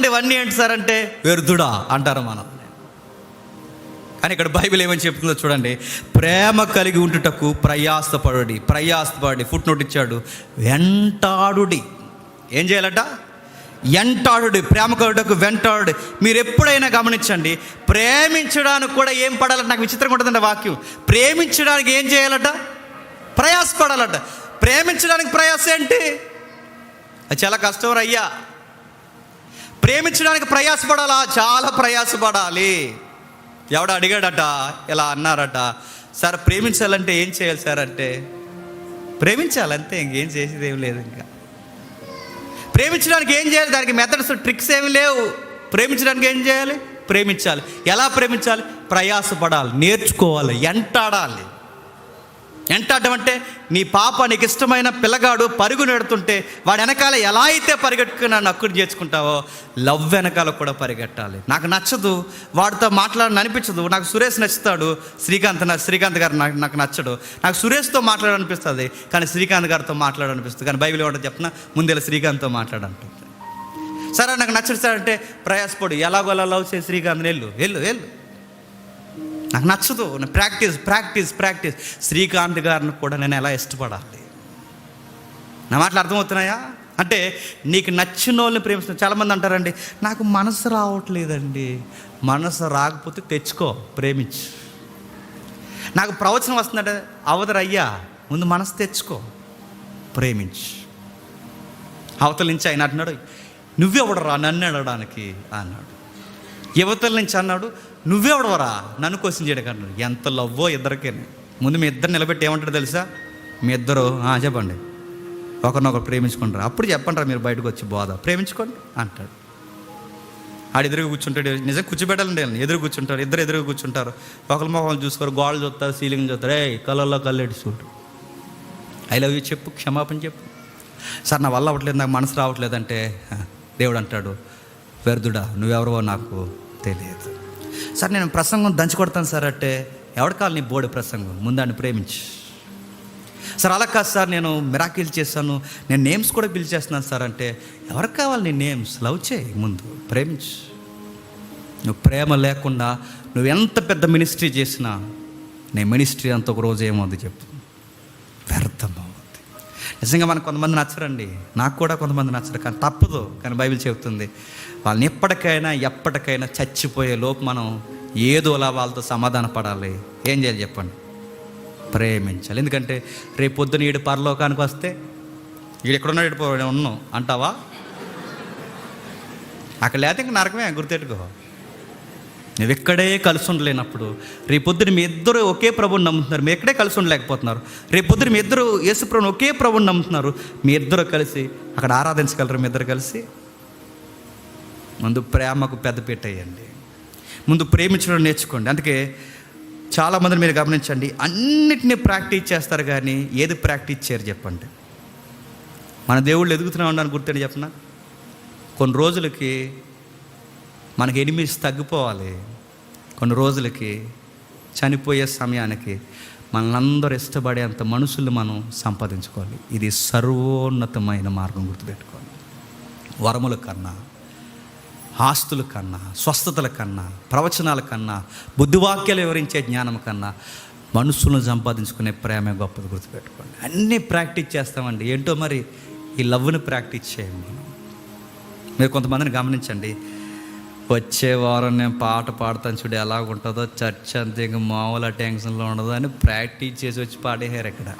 ఉండే ఇవన్నీ ఏంటి సార్ అంటే? వ్యర్థుడా అంటారు మనం. కానీ ఇక్కడ బైబిల్ ఏమని చెప్తుందో చూడండి. ప్రేమ కలిగి ఉంటుటకు ప్రయాసపడుడి ప్రయాసపడి ఫుట్ నోట్ ఇచ్చాడు. వెంటాడుడి. ఏం చేయాలట? వెంటాడుడి ప్రేమ కలుగుటకు వెంటాడు మీరు ఎప్పుడైనా గమనించండి ప్రేమించడానికి కూడా ఏం పడాలంటే నాకు విచిత్రంగా ఉంటుందండి వాక్యం. ప్రేమించడానికి ఏం చేయాలట? ప్రయాసపడాలట. ప్రేమించడానికి ప్రయాస ఏంటి? అది చాలా కష్టం అయ్యా. ప్రేమించడానికి ప్రయాసపడాలా? చాలా ప్రయాసపడాలి. ఎవడ అడిగాడట? ఇలా అన్నారట. సార్ ప్రేమించాలంటే ఏం చేయాలి సార్ అంటే? ప్రేమించాలంతే ఇంకేం చేసేది ఏం లేదు ఇంకా. ప్రేమించడానికి ఏం చేయాలి? దానికి మెథడ్స్ ట్రిక్స్ ఏమి లేవు. ప్రేమించడానికి ఏం చేయాలి? ప్రేమించాలి. ఎలా ప్రేమించాలి? ప్రయాసపడాలి నేర్చుకోవాలి ఎంటాడాలి. ఎంటాడడం అంటే నీ పాప నీకు ఇష్టమైన పిల్లగాడు పరుగు నెడుతుంటే వాడు వెనకాల ఎలా అయితే పరిగెట్టుకుని నన్ను అక్కుడు చేసుకుంటావో లవ్ వెనకాల కూడా పరిగెట్టాలి. నాకు నచ్చదు. వాడితో మాట్లాడని అనిపించదు. నాకు సురేష్ నచ్చుతాడు. శ్రీకాంత్ నా శ్రీకాంత్ గారు నాకు నాకు నచ్చడు. నాకు సురేష్తో మాట్లాడాలనిపిస్తుంది కానీ శ్రీకాంత్ గారితో మాట్లాడాలనిపిస్తుంది. కానీ బైబిల్ ఏమంటే చెప్పిన ముందే శ్రీకాంత్తో మాట్లాడంటుంది. సరే నాకు నచ్చడు సార్ అంటే ప్రయాసపడు. ఎలాగోలా లవ్ చేసి శ్రీకాంత్ వెళ్ళు. వెళ్ళు వెళ్ళు. నాకు నచ్చదు. నేను ప్రాక్టీస్ ప్రాక్టీస్ ప్రాక్టీస్. శ్రీకాంత్ గారిని కూడా నేను ఎలా ఇష్టపడాలి? నా మాటలు అర్థమవుతున్నాయా? అంటే నీకు నచ్చిన వాళ్ళని ప్రేమిస్తున్న చాలామంది అంటారండి నాకు మనసు రావట్లేదండి. మనసు రాకపోతే తెచ్చుకో ప్రేమించు. నాకు ప్రవచనం వస్తుందంటే అవతరయ్యా ముందు మనసు తెచ్చుకో ప్రేమించు. అవతల నుంచి ఆయన అంటున్నాడు నువ్వెవడరా నన్ను అడగడానికి? అన్నాడు. యువతల నుంచి? అన్నాడు నువ్వెవడవరా? నన్ను క్వశ్చన్ చేయడం ఎంత లవ్వో ఇద్దరికే. ముందు మీ ఇద్దరు నిలబెట్టి ఏమంటారు తెలుసా? మీ ఇద్దరు "ఆ, చెప్పండి. ఒకరినొకరు ప్రేమించుకుంటారు? అప్పుడు చెప్పండి మీరు బయటకు వచ్చి బోధ. ప్రేమించుకోండి అంటాడు. ఆడు ఎదురుగా కూర్చుంటాడు. నిజం కూర్చోబెట్టాలండి వీళ్ళని. ఎదురు కూర్చుంటారు ఇద్దరు ఎదురుగా కూర్చుంటారు. ఒకరి మొహం చూసుకోరు గోడలు చూస్తారు సీలింగ్ చూస్తారు. ఏ కళ్ళల్లో కళ్ళెడి చూడు ఐ లవ్ యూ చెప్పు క్షమాపణ చెప్పు. సార్ నా వల్ల అవ్వట్లేదు నాకు మనసు రావట్లేదంటే దేవుడు అంటాడు. వ్యర్థుడా నువ్వెవరో నాకు తెలియదు. సార్ నేను ప్రసంగం దంచి కొడతాను సార్ అంటే ఎవడు కావాలి నీ బోడి ప్రసంగం? ముందాన్ని ప్రేమించి. సార్ అలా కాదు సార్ నేను మిరాకిల్ చేశాను. నేను నేమ్స్ కూడా పిలిచేస్తున్నాను సార్ అంటే ఎవరికి కావాలి నీ నేమ్స్? లవ్ చేయి ముందు ప్రేమించు. నువ్వు ప్రేమ లేకుండా నువ్వు ఎంత పెద్ద మినిస్ట్రీ చేసినా నీ మినిస్ట్రీ అంత ఒక రోజు ఏమవుతుంది చెప్పు. నిజంగా మనకు కొంతమంది నచ్చరండి. నాకు కూడా కొంతమంది నచ్చరు కానీ తప్పదు. కానీ బైబిల్ చెబుతుంది వాళ్ళని ఎప్పటికైనా ఎప్పటికైనా చచ్చిపోయే లోపు మనం ఏదోలా వాళ్ళతో సమాధాన పడాలి. ఏం చేయాలి చెప్పండి? ప్రేమించాలి. ఎందుకంటే రేపు పొద్దున ఈడు పరలోకానికి వస్తే ఈడు ఎక్కడున్నాడు? ఈడు ఉన్నాం అంటావా? అక్కడ లేకపోతే ఇంక నరకమే గుర్తెట్టుకో. నువ్వు ఎక్కడే కలిసి ఉండలేనప్పుడు రేపొద్దున మీ ఇద్దరు ఒకే ప్రభుని నమ్ముతున్నారు. మీ ఎక్కడే కలిసి ఉండలేకపోతున్నారు రేపొద్దున మీ ఇద్దరు యేసు ప్రభుని ఒకే ప్రభుని నమ్ముతున్నారు. మీ ఇద్దరు కలిసి అక్కడ ఆరాధించగలరు. మీ ఇద్దరు కలిసి ముందు ప్రేమకు పెద్దపీట వేయండి. ముందు ప్రేమించడం నేర్చుకోండి. అందుకే చాలామందిని మీరు గమనించండి. అన్నిటినీ ప్రాక్టీస్ చేస్తారు కానీ ఏది ప్రాక్టీస్ చేయరు చెప్పండి. మన దేవుళ్ళు ఎదుగుతున్నా ఉన్నాను గుర్తండి చెప్పనా? కొన్ని రోజులకి మనకి ఎనిమిస్ తగ్గిపోవాలి. కొన్ని రోజులకి చనిపోయే సమయానికి మనలందరూ ఇష్టపడేంత మనుషులు మనం సంపాదించుకోవాలి. ఇది సర్వోన్నతమైన మార్గం గుర్తుపెట్టుకోవాలి. వరముల కన్నా ఆస్తుల కన్నా స్వస్థతల కన్నా ప్రవచనాల కన్నా బుద్ధివాక్యాలు వివరించే జ్ఞానం కన్నా మనుషులను సంపాదించుకునే ప్రేమే గొప్పది గుర్తుపెట్టుకోండి. అన్నీ ప్రాక్టీస్ చేస్తామండి. ఏంటో మరి ఈ లవ్ని ప్రాక్టీస్ చేయండి. మీరు కొంతమందిని గమనించండి. వచ్చే వారం నేను పాట పాడతాను చూడు ఎలా ఉంటుందో చర్చ్ అంతే ఇంక మామూలు టెన్షన్లో ఉండదు అని ప్రాక్టీస్ చేసి వచ్చి పాడేశారు ఇక్కడ.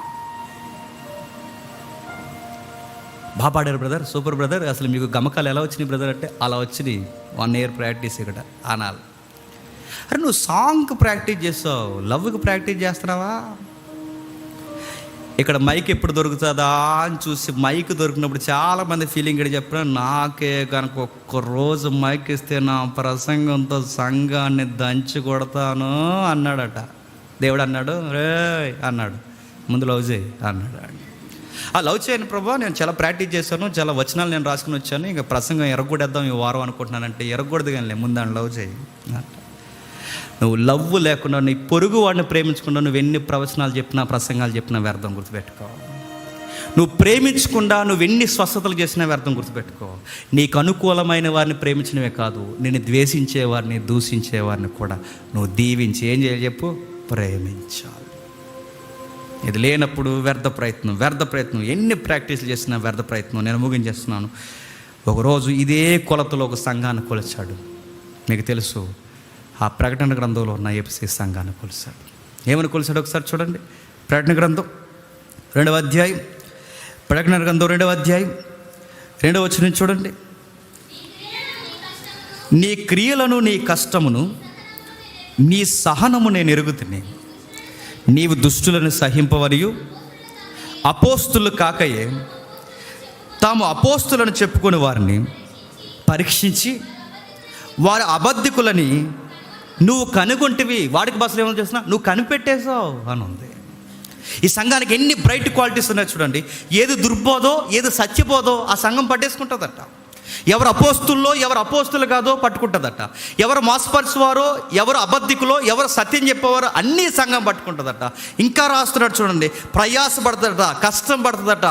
బాగా పాడారు బ్రదర్ సూపర్ బ్రదర్. అసలు మీకు గమకాలు ఎలా వచ్చినాయి బ్రదర్ అంటే అలా వచ్చినాయి. వన్ ఇయర్ ప్రాక్టీస్ ఇక్కడ అనాలి. అరే నువ్వు సాంగ్కి ప్రాక్టీస్ చేస్తావు లవ్కి ప్రాక్టీస్ చేస్తున్నావా? ఇక్కడ మైక్ ఎప్పుడు దొరుకుతుందా అని చూసి మైక్ దొరికినప్పుడు చాలామంది ఫీలింగ్ ఇక్కడ చెప్పిన నాకే కనుక ఒక్క రోజు మైక్ ఇస్తే నా ప్రసంగంతో సంఘాన్ని దంచి కొడతాను అన్నాడట. దేవుడు అన్నాడు రే అన్నాడు. ముందు లవ్ చేయి అన్నాడు. ఆ లవ్ చేయని ప్రభా నేను చాలా ప్రాక్టీస్ చేశాను చాలా వచనాలు నేను రాసుకుని వచ్చాను ఇంకా ప్రసంగం ఎరగొడేద్దాం ఈ వారం అనుకుంటున్నానంటే ఎరగొడదు కానీ ముందు ముందని లవ్ చేయి అంట నువ్వు లవ్ లేకుండా నీ పొరుగు వాడిని ప్రేమించకుండా నువ్వు ఎన్ని ప్రవచనాలు చెప్పినా ప్రసంగాలు చెప్పినా వ్యర్థం గుర్తుపెట్టుకో. నువ్వు ప్రేమించకుండా నువ్వు ఎన్ని స్వస్థతలు చేసినా వ్యర్థం గుర్తుపెట్టుకో. నీకు అనుకూలమైన వారిని ప్రేమించినవే కాదు నేను ద్వేషించే వారిని దూషించే వారిని కూడా నువ్వు దీవించి ఏం చేయాలి చెప్పు? ప్రేమించాలి. ఇది లేనప్పుడు వ్యర్థ ప్రయత్నం వ్యర్థ ప్రయత్నం ఎన్ని ప్రాక్టీస్లు చేసినా వ్యర్థ ప్రయత్నం. నేను ముగించేస్తున్నాను. ఒకరోజు ఇదే కొలతలో ఒక సంఘాన్ని కొలిచాడు. మీకు తెలుసు ఆ ప్రకటన గ్రంథంలో ఉన్న ఏపీసీ సంఘాన్ని కొలిశాడు. ఏమని కొలిశాడు ఒకసారి చూడండి. ప్రకటన గ్రంథం రెండవ అధ్యాయం. ప్రకటన గ్రంథం రెండవ అధ్యాయం. రెండవ వచ్చిన చూడండి. నీ క్రియలను నీ కష్టమును నీ సహనము నేను ఎరుగుతుని. నీవు దుష్టులను సహింపవరియు అపోస్తులు కాకయే. తాము అపోస్తులను చెప్పుకుని వారిని పరీక్షించి వారి అబద్ధికులని నువ్వు కనుగొంటివి వాడికి బస్సులు ఏమైనా చేసినా నువ్వు కనిపెట్టేశావు అని ఉంది. ఈ సంఘానికి ఎన్ని బ్రైట్ క్వాలిటీస్ ఉన్నాయి చూడండి. ఏది దుర్బోధో ఏది సత్యబోధో ఆ సంఘం పట్టేసుకుంటుందట. ఎవరు అపోస్తుల్లో ఎవరు అపోస్తులు కాదో పట్టుకుంటుందట. ఎవరు మోసపరిచేవారో ఎవరు అబద్ధికులో ఎవరు సత్యం చెప్పేవారో అన్ని సంఘం పట్టుకుంటుందట. ఇంకా రాస్తున్నాడు చూడండి. ప్రయాసపడుతుందట కష్టం పడుతుందట.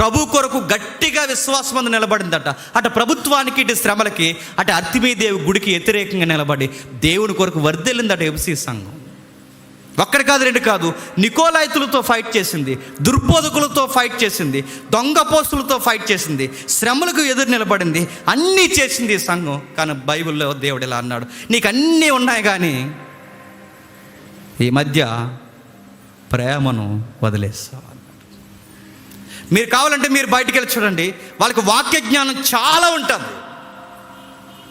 ప్రభు కొరకు గట్టిగా విశ్వాసం అందు నిలబడిందట. అటు ప్రభుత్వానికి ఇటు శ్రమలకి అటు అర్తిమీదేవి గుడికి వ్యతిరేకంగా నిలబడి దేవుని కొరకు వర్దెళ్ళిందట ఎబిసి సంఘం. ఒక్కడి కాదు రెండు కాదు. నికోలాయితులతో ఫైట్ చేసింది దుర్బోధకులతో ఫైట్ చేసింది దొంగ పోస్తులతో ఫైట్ చేసింది శ్రమలకు ఎదురు నిలబడింది అన్నీ చేసింది ఈ సంఘం. కానీ బైబిల్లో దేవుడు ఇలా అన్నాడు నీకు అన్నీ ఉన్నాయి కానీ ఈ మధ్య ప్రేమను వదిలేస్తావు మీరు కావాలంటే మీరు బయటికి వెళ్ళి చూడండి. వాళ్ళకి వాక్య జ్ఞానం చాలా ఉంటుంది.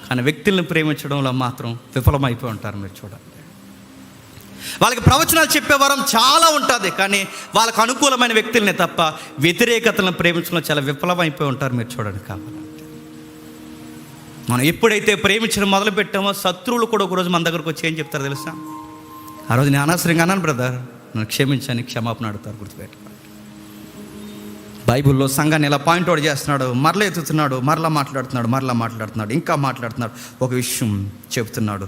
కానీ వ్యక్తులను ప్రేమించడంలో మాత్రం విఫలమైపోయి ఉంటారు మీరు చూడండి. వాళ్ళకి ప్రవచనాలు చెప్పే వరం చాలా ఉంటుంది. కానీ వాళ్ళకు అనుకూలమైన వ్యక్తులనే తప్ప వ్యతిరేకతలను ప్రేమించడంలో చాలా విఫలమైపోయి ఉంటారు మీరు చూడండి కావాలంటే. మనం ఎప్పుడైతే ప్రేమించడం మొదలు పెట్టామో శత్రువులు కూడా ఒకరోజు మన దగ్గరకు వచ్చి ఏం చెప్తారు తెలుసా? ఆ రోజు నేను అనవసరంగా అన్నాను బ్రదర్. నన్ను క్షమించని క్షమాపణ అడుగుతారు గుర్తుపెట్టు బైబిల్లో సంఘాన్ని ఇలా పాయింట్ అవుట్ చేస్తున్నాడు మరలా ఎత్తుతున్నాడు మరలా మాట్లాడుతున్నాడు మరలా మాట్లాడుతున్నాడు ఇంకా మాట్లాడుతున్నాడు. ఒక విషయం చెప్తున్నాడు.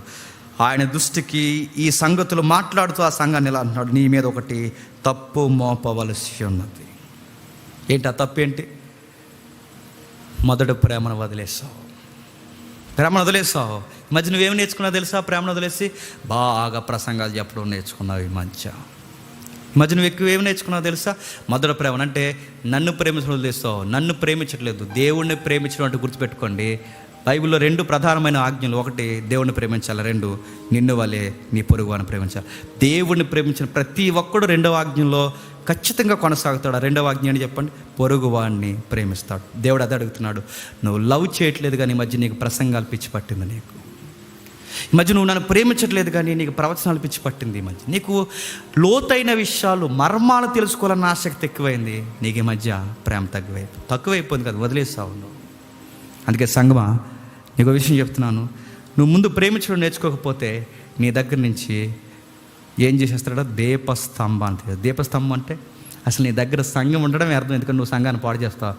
ఆయన దృష్టికి ఈ సంగతులు మాట్లాడుతూ ఆ సంఘాన్ని ఇలా అంటున్నాడు నీ మీద ఒకటి తప్పు మోపవలసి ఉన్నది. ఏంటి ఆ తప్పు ఏంటి? మొదటి ప్రేమను వదిలేసావు. ప్రేమను వదిలేసావు. ఈ మధ్య నువ్వేమి నేర్చుకున్నావు తెలుసా? ప్రేమను వదిలేసి బాగా ప్రసంగాలు చెప్పడం నేర్చుకున్నావు ఈ మధ్య. మధ్య నువ్వు ఎక్కువ ఏమి నేర్చుకున్నావు తెలుసా? మధుర ప్రేమ అంటే నన్ను ప్రేమించడం వదిలేస్తావు నన్ను ప్రేమించట్లేదు దేవుణ్ణి ప్రేమించడం అంటే గుర్తుపెట్టుకోండి. బైబిల్లో రెండు ప్రధానమైన ఆజ్ఞలు. ఒకటి దేవుణ్ణి ప్రేమించాలి. రెండు నిన్ను వలే నీ పొరుగు అని ప్రేమించాలి. దేవుణ్ణి ప్రేమించిన ప్రతి ఒక్కడు రెండవ ఆజ్ఞలో ఖచ్చితంగా కొనసాగుతాడు. ఆ రెండవ ఆజ్ఞ అని చెప్పండి? పొరుగువాడిని ప్రేమిస్తాడు. దేవుడు అదే అడుగుతున్నాడు. నువ్వు లవ్ చేయట్లేదు కానీ మధ్య నీకు ప్రసంగాలు పిచ్చి పట్టింది నీకు. ఈ మధ్య నువ్వు నన్ను ప్రేమించట్లేదు కానీ నీకు ప్రవచనాలు పిచ్చి పట్టింది ఈ మధ్య. నీకు లోతైన విషయాలు మర్మాలు తెలుసుకోవాలన్న ఆసక్తి ఎక్కువైంది. నీకు ఈ మధ్య ప్రేమ తక్కువై తక్కువైపోయింది కదా వదిలేసావు నువ్వు. అందుకే సంగమా నీకు ఒక విషయం చెప్తున్నాను. నువ్వు ముందు ప్రేమించడం నేర్చుకోకపోతే నీ దగ్గర నుంచి ఏం చేసేస్తాడో దీపస్తంభం అంటే దీపస్తంభం అంటే అసలు నీ దగ్గర సంఘం ఉండడమే అర్థం. ఎందుకంటే నువ్వు సంఘాన్ని పాడు చేస్తావు.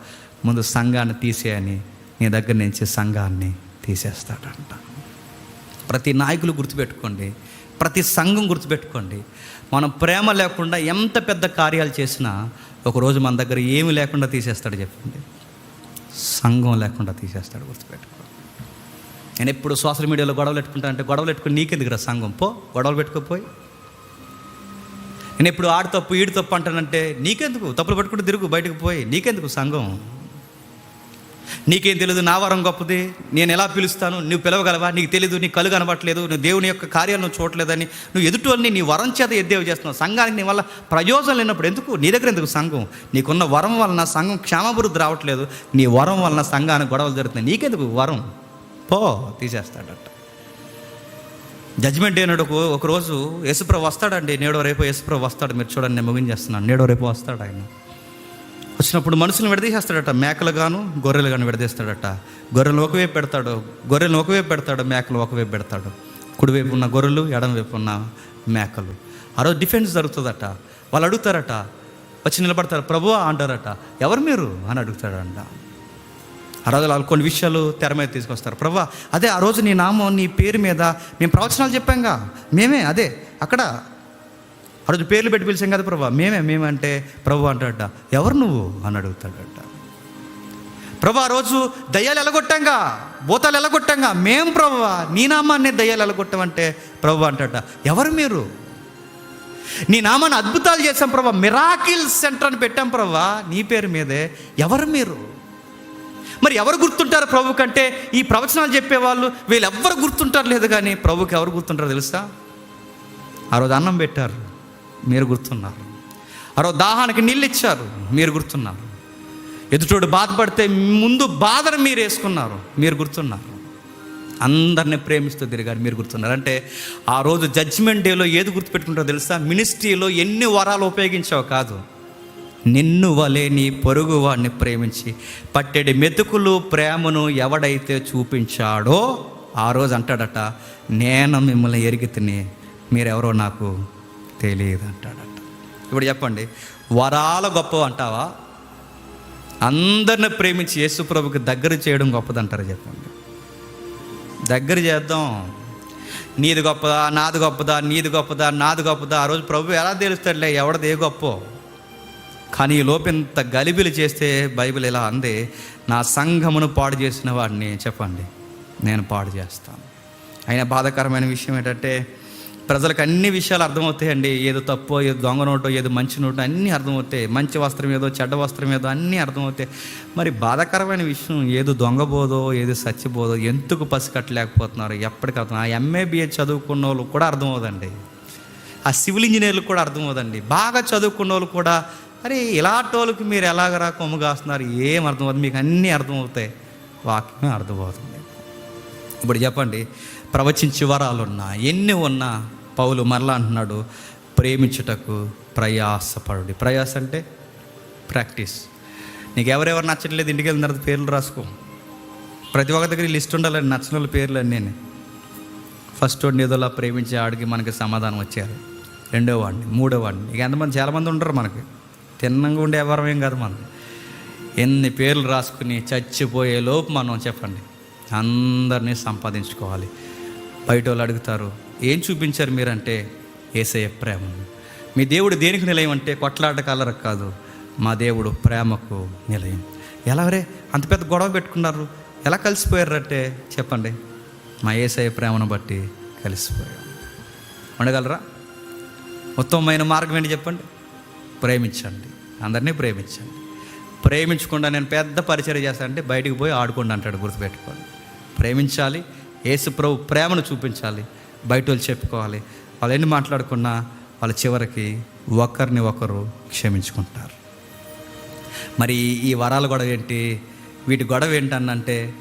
ముందు సంఘాన్ని తీసేయని నీ దగ్గర నుంచి సంఘాన్ని తీసేస్తాడంట. ప్రతి నాయకులు గుర్తుపెట్టుకోండి ప్రతి సంఘం గుర్తుపెట్టుకోండి. మనం ప్రేమ లేకుండా ఎంత పెద్ద కార్యాలు చేసినా ఒకరోజు మన దగ్గర ఏమి లేకుండా తీసేస్తాడు చెప్పండి. సంఘం లేకుండా తీసేస్తాడు గుర్తుపెట్టుకో. నేను ఎప్పుడు సోషల్ మీడియాలో గొడవలు పెట్టుకుంటా అంటే గొడవలు పెట్టుకుని నీకెందుకు రా సంఘం? పో గొడవలు పెట్టుకోపోయి నేను ఎప్పుడు ఆడు తప్పు ఈడు తప్పు అంటానంటే నీకెందుకు? తప్పులు పట్టుకుంటూ తిరుగు బయటకు పోయి. నీకెందుకు సంఘం? నీకేం తెలియదు నా వరం గొప్పది. నేను ఎలా పిలుస్తాను? నువ్వు పిలవగలవా? నీకు తెలియదు నీ కళ్ళు కనబట్టలేదు నువ్వు దేవుని యొక్క కార్యాలు నువ్వు చూడలేదని నువ్వు ఎదుటి వాళ్ళని నీ వరం చేత ఎద్దేవి చేస్తున్నావు? సంఘానికి నీ వల్ల ప్రయోజనం లేనప్పుడు ఎందుకు? నీ దగ్గర ఎందుకు సంఘం? నీకున్న వరం వలన సంఘం క్షేమాభివృద్ధి రావట్లేదు. నీ వరం వలన సంఘానికి గొడవలు జరుగుతున్నాయి. నీకెందుకు వరం? పో తీసేస్తాడట. జడ్జిమెంట్ డే ఒక- ఒకరోజు యేసుప్రభు వస్తాడండి. నేడో రేపు యేసుప్రభు వస్తాడు. మీరు చూడండి నేను ముగించేస్తున్నాను. నేడో రేపు వస్తాడు ఆయన. వచ్చినప్పుడు మనుషులను విడదీసేస్తాడట. మేకలు గాను గొర్రెలు గాను విడదీస్తాడట. గొర్రెలు ఒకవైపు పెడతాడు. గొర్రెలను ఒకవైపు పెడతాడు మేకలు ఒకవైపు పెడతాడు. కుడివైపు ఉన్న గొర్రెలు ఎడమవైపు ఉన్న మేకలు. ఆ రోజు డిఫెన్స్ జరుగుతుందట. వాళ్ళు అడుగుతారట. వచ్చి నిలబడతారు. ప్రభు అంటారట. ఎవరు మీరు? అని అడుగుతాడంట. ఆ రోజు వాళ్ళు కొన్ని విషయాలు తెర మీద తీసుకొస్తారు. ప్రభా అదే ఆ రోజు నీ నామం నీ పేరు మీద మేము ప్రవచనాలు చెప్పాంగా. మేమే అదే అక్కడ ఆ రోజు పేర్లు పెట్టి పిలిచాం కదా ప్రభా. మేమే మేమంటే ప్రభు అంటాడట. ఎవరు నువ్వు? అని అడుగుతాడట. ప్రభు ఆ రోజు దయ్యాలు ఎలగొట్టంగా భూతాలు ఎలగొట్టంగా మేం ప్రభు నీ నామాన్ని దయ్యాలు ఎలగొట్టమంటే ప్రభు అంటాడ ఎవరు మీరు? నీ నామాన్ని అద్భుతాలు చేశాం ప్రభా. మిరాకిల్ సెంటర్ అని పెట్టాం ప్రభా. నీ పేరు మీదే. ఎవరు మీరు? మరి ఎవరు గుర్తుంటారు ప్రభు కంటే? ఈ ప్రవచనాలు చెప్పేవాళ్ళు వీళ్ళు ఎవ్వరు గుర్తుంటారు లేదు కానీ ప్రభుకి ఎవరు గుర్తుంటారు తెలుసా? ఆ రోజు అన్నం పెట్టారు. మీరు గుర్తున్నారు. ఆ రోజు దాహానికి నీళ్ళు ఇచ్చారు మీరు గుర్తున్నారు. ఎదుటోడు బాధపడితే ముందు బాధను మీరు వేసుకున్నారు మీరు గుర్తున్నారు. అందరిని ప్రేమిస్తూ తిరిగారు మీరు గుర్తున్నారు. అంటే ఆ రోజు జడ్జిమెంట్ డేలో ఏది గుర్తుపెట్టుకుంటారో తెలుసా? మినిస్ట్రీలో ఎన్ని వరాలు ఉపయోగించావు కాదు. నిన్ను వలేని నీ పొరుగు వాడిని ప్రేమించి పట్టెడి మెతుకులు ప్రేమను ఎవడైతే చూపించాడో ఆ రోజు అంటాడట నేను మిమ్మల్ని ఎరిగి తిని మీరెవరో నాకు తెలియదు అంటాడట ఇప్పుడు చెప్పండి వరాల గొప్ప అంటావా? అందరిని ప్రేమించి యేసు ప్రభుకి దగ్గర చేయడం గొప్పదంటారా చెప్పండి. దగ్గర చేద్దాం. నీది గొప్పదా నాది గొప్పదా నీది గొప్పదా నాది గొప్పదా ఆ రోజు ప్రభు ఎలా తెలుస్తాడులే ఎవడది ఏ గొప్ప? కానీ ఈ లోపింత గలిబిలు చేస్తే బైబిల్ ఇలా అంది నా సంఘమును పాడు చేసిన వాడిని చెప్పండి నేను పాడు చేస్తాను. అయినా బాధాకరమైన విషయం ఏంటంటే ప్రజలకు అన్ని విషయాలు అర్థమవుతాయండి. ఏదో తప్పో ఏదో దొంగ నోటో ఏదో మంచి నోటో అన్నీ అర్థమవుతాయి. మంచి వస్త్రం ఏదో చెడ్డ వస్త్రం ఏదో అన్నీ అర్థమవుతాయి. మరి బాధాకరమైన విషయం ఏదో దొంగబోదో ఏదో సచ్చిబోదో ఎందుకు పసికట్టలేకపోతున్నారు? ఎప్పటికీ అర్థం? ఆ ఎంఏబిఏ చదువుకున్న వాళ్ళు కూడా అర్థమవుదండి. ఆ సివిల్ ఇంజనీర్లకు కూడా అర్థమవుదండి. బాగా చదువుకున్న వాళ్ళు కూడా అరే ఇలాంటి వాళ్ళకి మీరు ఎలాగరా కొమ్ము కాస్తున్నారు? ఏం అర్థమవుతుంది మీకు అన్నీ అర్థమవుతాయి. వాక్యమే అర్థమవుతుంది. ఇప్పుడు చెప్పండి. ప్రవచించి వరాలు ఉన్నా ఎన్ని ఉన్నా పౌలు మరలా అంటున్నాడు ప్రేమించుటకు ప్రయాసపడు ప్రయాస అంటే ప్రాక్టీస్. నీకు ఎవరెవరు నచ్చట్లేదు ఇంటికి వెళ్ళిన తర్వాత పేర్లు రాసుకో. ప్రతి ఒక్క దగ్గర లిస్ట్ ఉండాలండి నచ్చిన వాళ్ళ పేర్లు అన్నీ ఫస్ట్ వాడిని ఏదోలా ప్రేమించే ఆడికి మనకి సమాధానం వచ్చారు రెండో వాడిని మూడో వాడిని. ఇక ఎంతమంది చాలామంది ఉండరు మనకి. తిన్నంగా ఉండే ఎవరం ఏం కాదు మనం ఎన్ని పేర్లు రాసుకుని చచ్చిపోయే లోపు మనం చెప్పండి. అందరినీ సంపాదించుకోవాలి. బయట వాళ్ళు అడుగుతారు ఏం చూపించారు మీరంటే ఏసయ ప్రేమ. మీ దేవుడు దేనికి నిలయం అంటే కొట్లాట కలరకు కాదు. మా దేవుడు ప్రేమకు నిలయం. ఎలా రే? అంత పెద్ద గొడవ పెట్టుకున్నారు. ఎలా కలిసిపోయారంటే చెప్పండి. మా ఏసయ ప్రేమను బట్టి కలిసిపోయాం. ఉండగలరా? ఉత్తమమైన మార్గం ఏంటి చెప్పండి? ప్రేమించండి. అందరినీ ప్రేమించండి. ప్రేమించకుండా నేను పెద్ద పరిచయం చేస్తానంటే బయటికి పోయి ఆడుకోండి అంటాడు గుర్తుపెట్టుకోండి. ప్రేమించాలి. యేసు ప్రభు ప్రేమను చూపించాలి. బయట వాళ్ళు చెప్పుకోవాలి. వాళ్ళు ఎన్ని మాట్లాడుకున్నా వాళ్ళ చివరికి ఒకరిని ఒకరు క్షమించుకుంటారు. మరి ఈ వరాల గొడవ ఏంటి? వీటి గొడవ ఏంటన్నంటే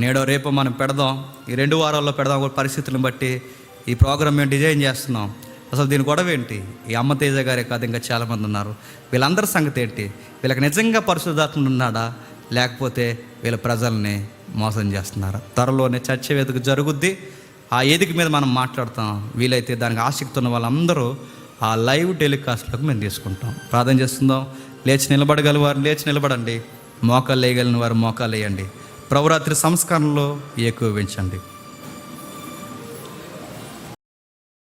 నేడో రేపు మనం పెడదాం. ఈ రెండు వారాల్లో పెడదాం పరిస్థితులను బట్టి ఈ ప్రోగ్రామ్ మేము డిజైన్ చేస్తున్నాం. అసలు దీని గొడవ ఏంటి? ఈ అమ్మ తేజ గారే కాదు ఇంకా చాలామంది ఉన్నారు. వీళ్ళందరి సంగతి ఏంటి? వీళ్ళకి నిజంగా పరిశుద్ధాత్మ ఉన్నాడా? లేకపోతే వీళ్ళ ప్రజల్ని మోసం చేస్తున్నారా? త్వరలోనే చర్చ వేదిక జరుగుద్ది. ఆ వేదిక మీద మనం మాట్లాడతాం. వీలైతే దానికి ఆసక్తి ఉన్న వాళ్ళందరూ ఆ లైవ్ టెలికాస్ట్లకు మేము తీసుకుంటాం. ప్రార్థన చేస్తుందాం లేచి నిలబడగల వారు లేచి నిలబడండి. మోకాలు వేయగలిగిన వారు మోకాలు వేయండి ప్రవరాత్రి సంస్కరణలో ఎక్కువ పెంచండి